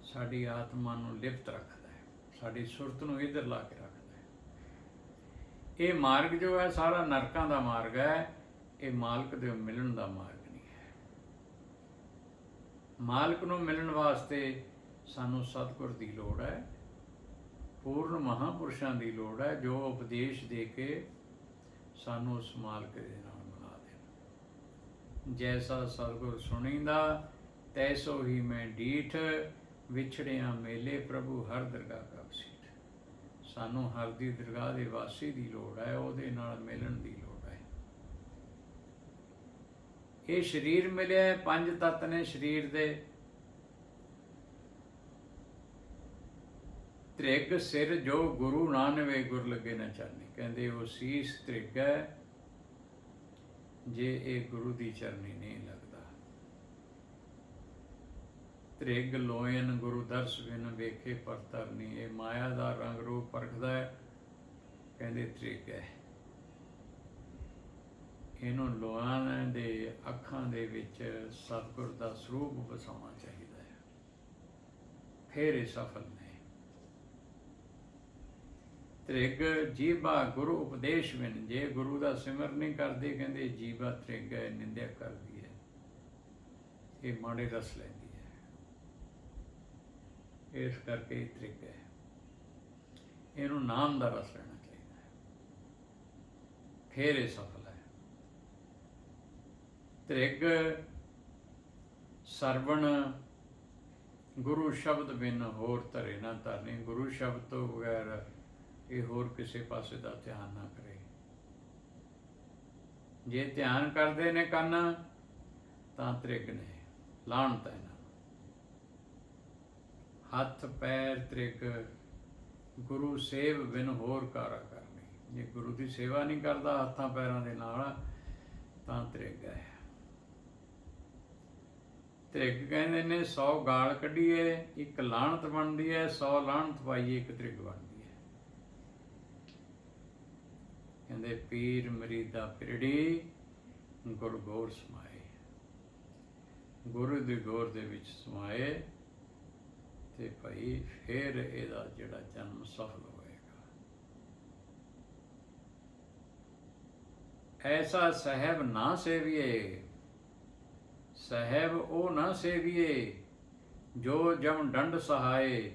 ਸਾਡੀ ਆਤਮਾ ਨੂੰ ਲਿਪਤ ਰੱਖਦਾ ਹੈ, ਸਾਡੀ ਸੁਰਤ ਨੂੰ ਇਧਰ ਲਾ ਕੇ ਰੱਖਦਾ ਹੈ। ਇਹ ਮਾਰਗ ਜੋ ਹੈ, ਸਾਰਾ ਨਰਕਾਂ ਦਾ ਮਾਰਗ ਹੈ, ਇਹ ਮਾਲਕ ਦੇ ਮਿਲਣ ਦਾ ਮਾਰਗ ਨਹੀਂ ਹੈ। ਮਾਲਕ ਨੂੰ ਮਿਲਣ ਵਾਸਤੇ ਸਾਨੂੰ ਸਤਿਗੁਰ ਦੀ ਲੋੜ ਹੈ, ਪੂਰਨ ਮਹਾਪੁਰਸ਼ਾਂ ਦੀ ਲੋੜ ਹੈ, ਜੋ ਉਪਦੇਸ਼ ਦੇ ਕੇ ਸਾਨੂੰ ਉਸ ਮਾਲਕ ਦੇ ਜੈਸਾ ਸਤਿਗੁਰ ਸੁਣੀਂਦਾ, ਤੈਸੋ ਹੀ ਮੈਂ ਡੀਠ, ਵਿਛੜਿਆ ਮੇਲੇ ਪ੍ਰਭੂ ਹਰ ਦਰਗਾਹ ਕਾ ਸਾਨੂੰ ਹਰ ਦੀ ਦਰਗਾਹ ਦੇ ਵਾਸੀ ਦੀ ਲੋੜ ਹੈ, ਉਹਦੇ ਨਾਲ ਮਿਲਣ ਦੀ ਲੋੜ ਹੈ। ਇਹ ਸਰੀਰ ਮਿਲਿਆ ਪੰਜ ਤੱਤ ਨੇ ਸਰੀਰ ਦੇ। ਤ੍ਰਿਗ ਸਿਰ ਜੋ ਗੁਰੂ ਨਾਨਵੇ ਗੁਰ ਲੱਗੇ ਨਾ ਚਰਨੀ ਕਹਿੰਦੇ ਉਹ ਸੀਸ ਤ੍ਰਿਗ ਹੈ ਜੇ ਇਹ ਗੁਰੂ ਦੀ ਚਰਨੀ ਨਹੀਂ ਲੱਗਦਾ। ਤ੍ਰਿਗ ਲੋਇਨ ਗੁਰੂ ਦਰਸ ਬਿਨ ਵੇਖੇ ਪਰਤਰ ਇਹ ਮਾਇਆ ਦਾ ਰੰਗ ਰੂਪ ਪਰਖਦਾ ਹੈ, ਕਹਿੰਦੇ ਤ੍ਰਿਗ ਹੈ। ਇਹਨੂੰ ਲੋਆਂ ਦੇ ਅੱਖਾਂ ਦੇ ਵਿੱਚ ਸਤਿਗੁਰ ਦਾ ਸਰੂਪ ਵਸਾਉਣਾ ਚਾਹੀਦਾ ਹੈ। ਫਿਰ ਇਹ ਸਫਲ ਨੇ। ਤ੍ਰਿਗ ਜੀਵਾ ਗੁਰੂ ਉਪਦੇਸ਼ ਬਿਨ ਜੇ ਗੁਰੂ ਦਾ ਸਿਮਰ ਨਹੀਂ ਕਰਦੇ, ਕਹਿੰਦੇ ਜੀਵਾ ਤ੍ਰਿਗ ਹੈ, ਨਿੰਦਿਆ ਕਰਦੀ ਹੈ। ਇਹ ਮਾੜੇ ਰਸ ਲੈਂਦੀ ਹੈ। ਇਸ ਕਰਕੇ ਇਹ ਤ੍ਰਿਗ ਹੈ। ਇਹਨੂੰ ਨਾਮ ਦਾ ਰਸ ਲੈਣਾ ਚਾਹੀਦਾ ਹੈ। ਫਿਰ ਇਹ ਸਫਲ ਹੈ। ਤ੍ਰਿਗ ਸਰਵਣ ਗੁਰੂ ਸ਼ਬਦ ਬਿਨ ਹੋਰ ਧਰੇ ਨਾ ਧਰਨੇ। ਗੁਰੂ ਸ਼ਬਦ ਤੋਂ ਬਗੈਰ ਇਹ ਹੋਰ ਕਿਸੇ ਪਾਸੇ ਦਾ ਧਿਆਨ ਨਾ ਕਰੇ। ਜੇ ਧਿਆਨ ਕਰਦੇ ਨੇ ਕੰਨ, ਤਾਂ ਤ੍ਰਿਗ ਨੇ ਲਾਣਤ ਹੈ ਨਾ। ਹੱਥ, ਪੈਰ ਤ੍ਰਿਗ, ਗੁਰੂ ਸੇਵ ਬਿਨ ਹੋਰ ਕਾਰਾ ਕਰਨੀ। ਜੇ ਗੁਰੂ ਦੀ ਸੇਵਾ ਨਹੀਂ ਕਰਦਾ, ਹੱਥਾਂ, ਪੈਰਾਂ ਦੇ ਨਾਲ, ਤਾਂ ਤ੍ਰਿਗ ਹੈ। ਤ੍ਰਿਗ ਕਹਿੰਦੇ ਨੇ 100 ਗਾਲ ਕੱਢੀਏ, ਇੱਕ ਲਾਣਤ ਬਣਦੀ ਹੈ 100 ਲਾਣਤ ਪਾਈਏ, ਇੱਕ ਤ੍ਰਿਗ ਬਣਦੀ ਹੈ ਕਹਿੰਦੇ, ਪੀਰ ਮਰੀਦਾ ਪਿਰੜੀ, ਗੁਰ ਗੋਰ ਸਮਾਏ। ਗੁਰੂ ਦੇ ਗੌਰ ਦੇ ਵਿੱਚ ਸਮਾਏ ਤੇ ਭਾਈ ਫਿਰ ਇਹਦਾ ਜਿਹੜਾ ਜਨਮ ਸਫਲ ਹੋਏਗਾ। ਐਸਾ ਸਹਿਬ ਨਾ ਸੇਵੀਏ, ਸਹਿਬ ਉਹ ਨਾ ਸੇਵੀਏ, ਜੋ ਜਮ ਡੰਡ ਸਹਾਏ।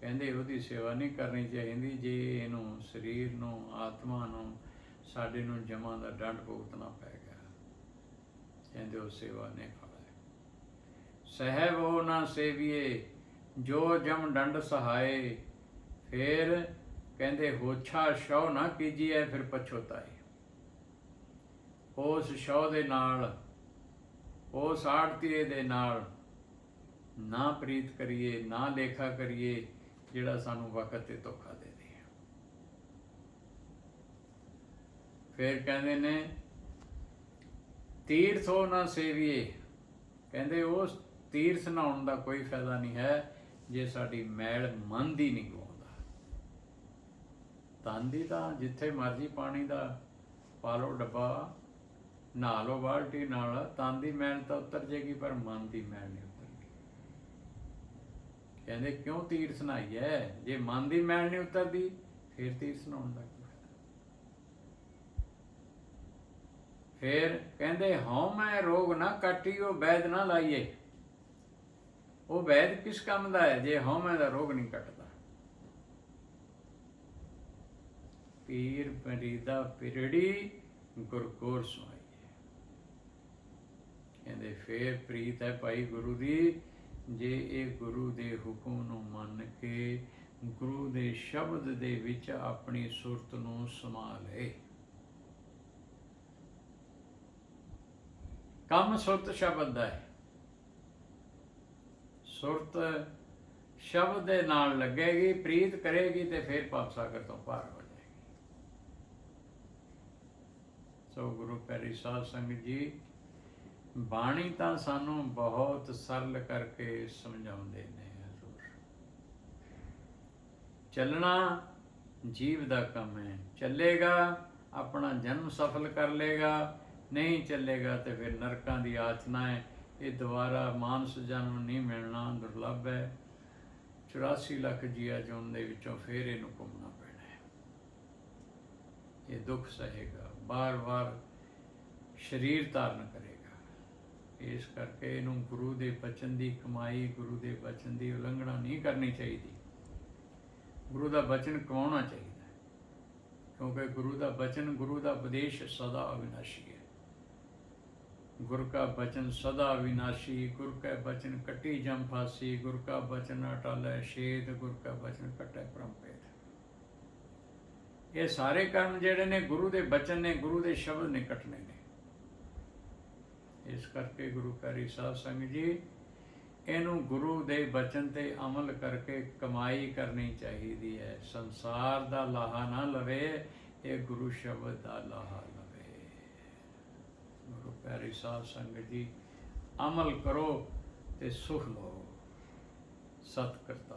ਕਹਿੰਦੇ ਉਹਦੀ ਸੇਵਾ ਨਹੀਂ ਕਰਨੀ ਚਾਹੀਦੀ, ਜੇ ਇਹਨੂੰ ਸਰੀਰ ਨੂੰ, ਆਤਮਾ ਨੂੰ, ਸਾਡੇ ਨੂੰ ਜਮਾਂ ਦਾ ਡੰਡ ਭੁਗਤਣਾ ਪੈ ਗਿਆ। ਕਹਿੰਦੇ ਉਹ ਸੇਵਾ ਨਹੀਂ ਫਲਾਏ ਸਹਿਬ ਉਹ ਨਾ ਸੇਵੀਏ, ਜੋ ਜਮ ਡੰਡ ਸਹਾਏ, ਫਿਰ ਕਹਿੰਦੇ ਹੋਛਾ ਸ਼ੌ ਨਾ ਕੀਜੀਏ ਫਿਰ ਪਛੋਤਾਏ ਉਸ ਸ਼ੌ ਦੇ ਨਾਲ, ਉਸ ਆੜਤੀਏ ਦੇ ਨਾਲ ਨਾ ਪ੍ਰੀਤ ਕਰੀਏ, ਨਾ ਲੇਖਾ ਕਰੀਏ ਜਿਹੜਾ ਸਾਨੂੰ ਵਕਤ ਤੇ ਧੋਖਾ ਦੇ ਦੇ ਫਿਰ ਕਹਿੰਦੇ ਨੇ ਤੀਰਥ ਹੋ ਨਾ ਸੇਵੀਏ। ਕਹਿੰਦੇ ਉਸ ਤੀਰਥ ਨਹਾਉਣ ਦਾ ਕੋਈ ਫਾਇਦਾ ਨਹੀਂ ਹੈ, ਜੇ ਸਾਡੀ ਮੈਲ ਮਨ ਦੀ ਨਹੀਂ ਗਵਾਉਂਦਾ। ਤਨ ਦੀ ਤਾਂ ਜਿੱਥੇ ਮਰਜ਼ੀ ਪਾਣੀ ਦਾ ਪਾ ਲਓ ਡੱਬਾ, ਨਹਾ ਲਓ ਬਾਲਟੀ ਨਾਲ ਤਨ ਦੀ ਮੈਲ ਤਾਂ ਉਤਰ ਜੇਗੀ, ਪਰ ਮਨ ਦੀ ਮੈਲ ਨਹੀਂ ਉਤਰਦੀ। ਕਹਿੰਦੇ, ਕਿਉਂ ਤੀਰ ਸੁਣਾਈ ਨਹਾਈਐ ਜੇ ਮਨ ਦੀ ਮੈਲ ਨਹੀਂ ਉਤਰਦੀ, ਫਿਰ ਤੀਰਥ ਨਹਾਉਣ ਦਾ ਕੀ ਫਿਰ ਕਹਿੰਦੇ, ਹਉ ਮੈਂ ਰੋਗ ਨਾ ਕਾਟਿਓ ਵੈਦ ਨਾ ਲਾਈਏ। ਉਹ ਵੈਦ ਕਿਸ ਕੰਮ ਦਾ ਹੈ ਜੇ ਹਉਮੈ ਦਾ ਰੋਗ ਨਹੀਂ ਕੱਟਦਾ। ਪੀਰ ਪਰੀਦਾ ਪਿਰੜੀ ਗੁਰਕੋਰ ਸੁਆਈ ਕਹਿੰਦੇ, ਫੇਰ ਪ੍ਰੀਤ ਹੈ ਭਾਈ ਗੁਰੂ ਦੀ ਜੇ ਇਹ ਗੁਰੂ ਦੇ ਹੁਕਮ ਨੂੰ ਮੰਨ ਕੇ ਗੁਰੂ ਦੇ ਸ਼ਬਦ ਦੇ ਵਿੱਚ ਆਪਣੀ ਸੁਰਤ ਨੂੰ ਸਮਾ ਲਏ। ਕੰਮ ਸੁਰਤ ਸ਼ਬਦ ਦਾ ਹੈ। ਸੁਰਤ ਸ਼ਬਦ ਦੇ ਨਾਲ ਲੱਗੇਗੀ, ਪ੍ਰੀਤ ਕਰੇਗੀ ਤੇ ਫਿਰ ਪਾਪ ਸਾਗਰ ਤੋਂ ਪਾਰ ਹੋ ਜਾਏਗੀ। ਸੋ ਗੁਰੂ ਪੈਰੀ ਸਾਧ ਸੰਗਤ ਜੀ ਬਾਣੀ ਤਾਂ ਸਾਨੂੰ ਬਹੁਤ ਸਰਲ ਕਰਕੇ ਸਮਝਾਉਂਦੇ ਨੇ ਹਜ਼ੂਰ। ਚੱਲਣਾ ਜੀਵ ਦਾ ਕੰਮ ਹੈ। ਚੱਲੇਗਾ, ਆਪਣਾ ਜਨਮ ਸਫਲ ਕਰ ਲੇਗਾ। ਨਹੀਂ ਚੱਲੇਗਾ ਤੇ ਫਿਰ ਨਰਕਾਂ ਦੀ ਆਚਨਾ ਹੈ। ਇਹ ਦੁਬਾਰਾ ਮਾਨਸ ਜਨਮ ਨਹੀਂ ਮਿਲਣਾ, ਦੁਰਲੱਭ ਹੈ। 84 ਲੱਖ ਜੀਆ ਜੋਨ ਦੇ ਵਿੱਚੋਂ ਫਿਰ ਇਹਨੂੰ ਘੁੰਮਣਾ ਪੈਣਾ ਹੈ। ਇਹ ਦੁੱਖ ਸਹੇਗਾ। ਬਾਰ-ਬਾਰ ਸਰੀਰ ਧਾਰਨ ਕਰੇ। ਇਸ ਕਰਕੇ ਇਹਨੂੰ ਗੁਰੂ ਦੇ ਬਚਨ ਦੀ ਕਮਾਈ, ਗੁਰੂ ਦੇ ਬਚਨ ਦੀ ਉਲੰਘਣਾ ਨਹੀਂ ਕਰਨੀ ਚਾਹੀਦੀ। ਗੁਰੂ ਦਾ ਬਚਨ ਕਮਾਉਣਾ ਚਾਹੀਦਾ ਕਿਉਂਕਿ ਗੁਰੂ ਦਾ ਬਚਨ, ਗੁਰੂ ਦਾ ਉਪਦੇਸ਼ ਸਦਾ ਅਵਿਨਾਸ਼ੀ ਹੈ। ਗੁਰ ਕਾ ਬਚਨ ਸਦਾ ਅਵਿਨਾਸ਼ੀ, ਗੁਰ ਕਾ ਬਚਨ ਕਟੀ ਜਮ ਫਾਸੀ, ਗੁਰ ਕਾ ਬਚਨ ਅਟਲ ਸ਼ੇਦ ਗੁਰ ਕਾ ਬਚਨ ਕਟੈ ਪਰਮਪੇਦ ਇਹ ਸਾਰੇ ਕਰਮ ਜਿਹੜੇ ਨੇ, ਗੁਰੂ ਦੇ ਬਚਨ ਨੇ, ਗੁਰੂ ਦੇ ਸ਼ਬਦ ਨੇ ਕੱਟਣੇ ਨੇ। ਇਸ ਕਰਕੇ ਗੁਰੂ ਪਿਆਰੀ ਸਾਹਿਬ ਸੰਗਤ ਜੀ, ਇਹਨੂੰ ਗੁਰੂ ਦੇ ਬਚਨ ਤੇ ਅਮਲ ਕਰਕੇ ਕਮਾਈ ਕਰਨੀ ਚਾਹੀਦੀ ਹੈ। ਸੰਸਾਰ ਦਾ ਲਾਹਾ ਨਾ ਲਵੇ, ਇਹ ਗੁਰੂ ਸ਼ਬਦ ਦਾ ਲਾਹਾ ਲਵੇ। ਗੁਰੂ ਪਿਆਰੀ ਸਾਹਿਬ ਸੰਗਤ ਜੀ, ਅਮਲ ਕਰੋ ਤੇ ਸੁਖ ਲਓ ਸਤਿ ਕਰਤਾ